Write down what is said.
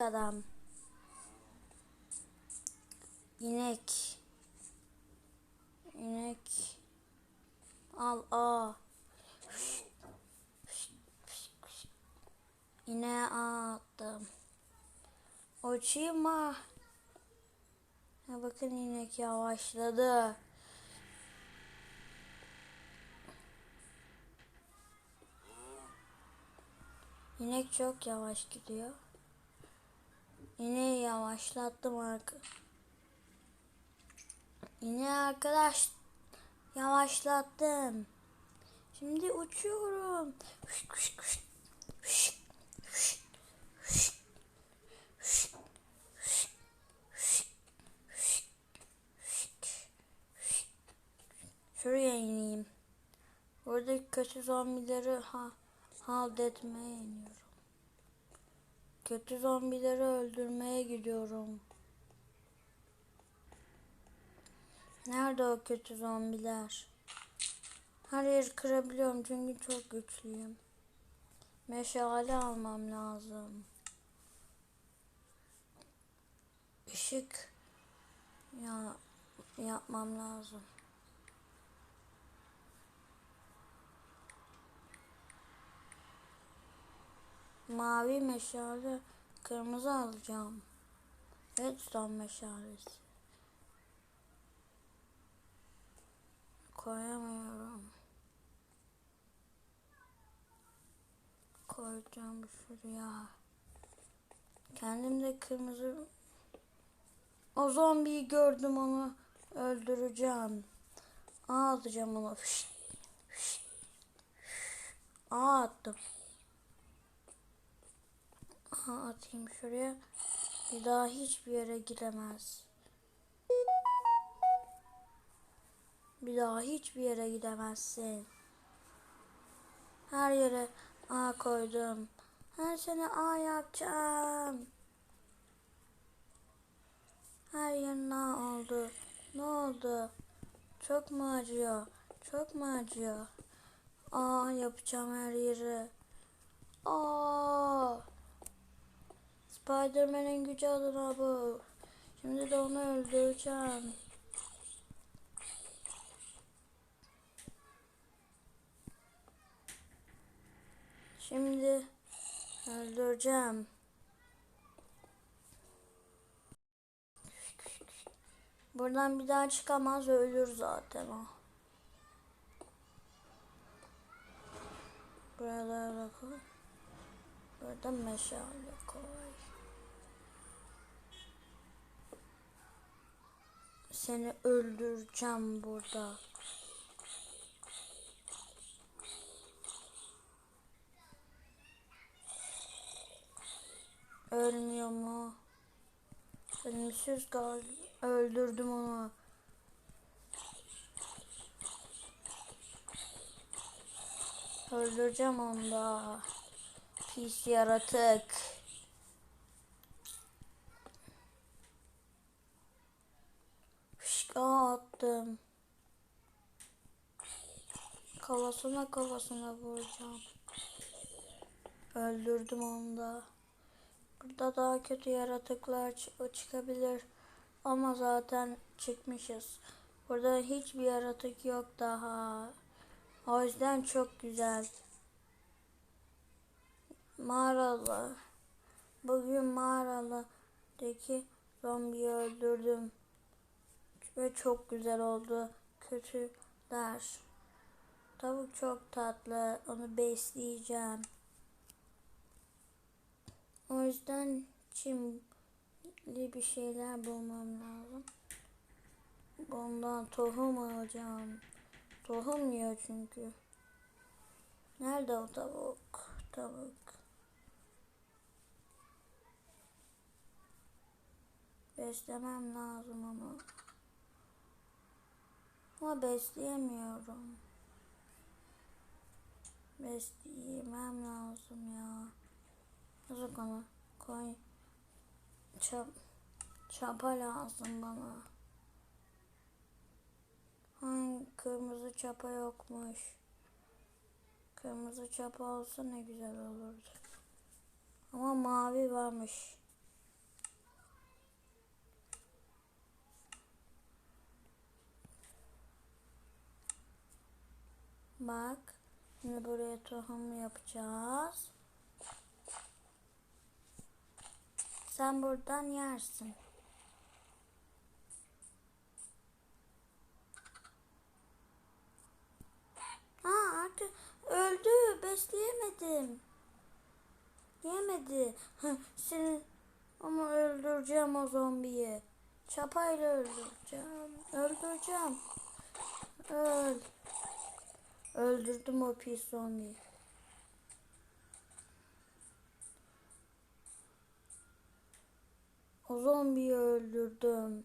adam. İnek. İnek. Al a. İneğe attım. Uçayım? Ha, bakın inek yavaşladı. İnek çok yavaş gidiyor. Yine yavaşlattım arka. Yine arkadaş yavaşlattım. Şimdi uçuyorum. Şuraya ineyim. Oradaki kötü zombileri ha halt etmeye iniyorum. Kötü zombileri öldürmeye gidiyorum. Nerede o kötü zombiler? Her yeri kırabiliyorum çünkü çok güçlüyüm. Meşale almam lazım. Işık ya yapmam lazım. Mavi meşale, kırmızı alacağım. Redstone meşalesi. Koyamıyorum. Koyacağım şuraya. Kendim de kırmızı... O zombiyi gördüm onu öldüreceğim. Aa atacağım Aa attım. Aha atayım şuraya. Bir daha hiçbir yere gidemez. Bir daha hiçbir yere gidemezsin. Her yere A koydum. Her sene A yapacağım. Her yerin A oldu. Ne oldu? Çok mu acıyor? Çok mu acıyor? A yapacağım her yeri. Aa! Spiderman'in gücü adına bu. Şimdi de onu öldüreceğim. Şimdi öldüreceğim. Buradan bir daha çıkamaz ölür zaten o. Buralara koy. Burada meşale koy. Seni öldüreceğim burada. Ölmüyor mu? Ölümsüz gal öldürdüm onu. Öldüreceğim onu da. Pis yaratık. Fışka attım. Kafasına kafasına vuracağım. Öldürdüm onu da. Burada daha kötü yaratıklar çı- çıkabilir. Ama zaten çıkmışız. Burada hiçbir yaratık yok daha. O yüzden çok güzel. Mağaralı. Bugün mağaralıdaki zombiyi öldürdüm. Ve çok güzel oldu. Kötüler. Tavuk çok tatlı. Onu besleyeceğim. O yüzden çimli bir şeyler bulmam lazım. Bundan tohum alacağım. Tohum yiyor çünkü. Nerede o tavuk? Tavuk. Beslemem lazım onu. Besleyemiyorum. Besleyemem lazım ya. Yazık ona. Koy. Çap, çapa lazım bana. Hangi kırmızı çapa yokmuş. Kırmızı çapa olsa ne güzel olurdu. Ama mavi varmış. Bak. Şimdi buraya tohum yapacağız. Sen buradan yersin. Ha artık öldü. Besleyemedim. Yemedi. Seni ama öldüreceğim o zombiyi. Çapayla öldüreceğim. Öldüreceğim. Öl. Öldürdüm o pis zombiyi. O zombiyi öldürdüm.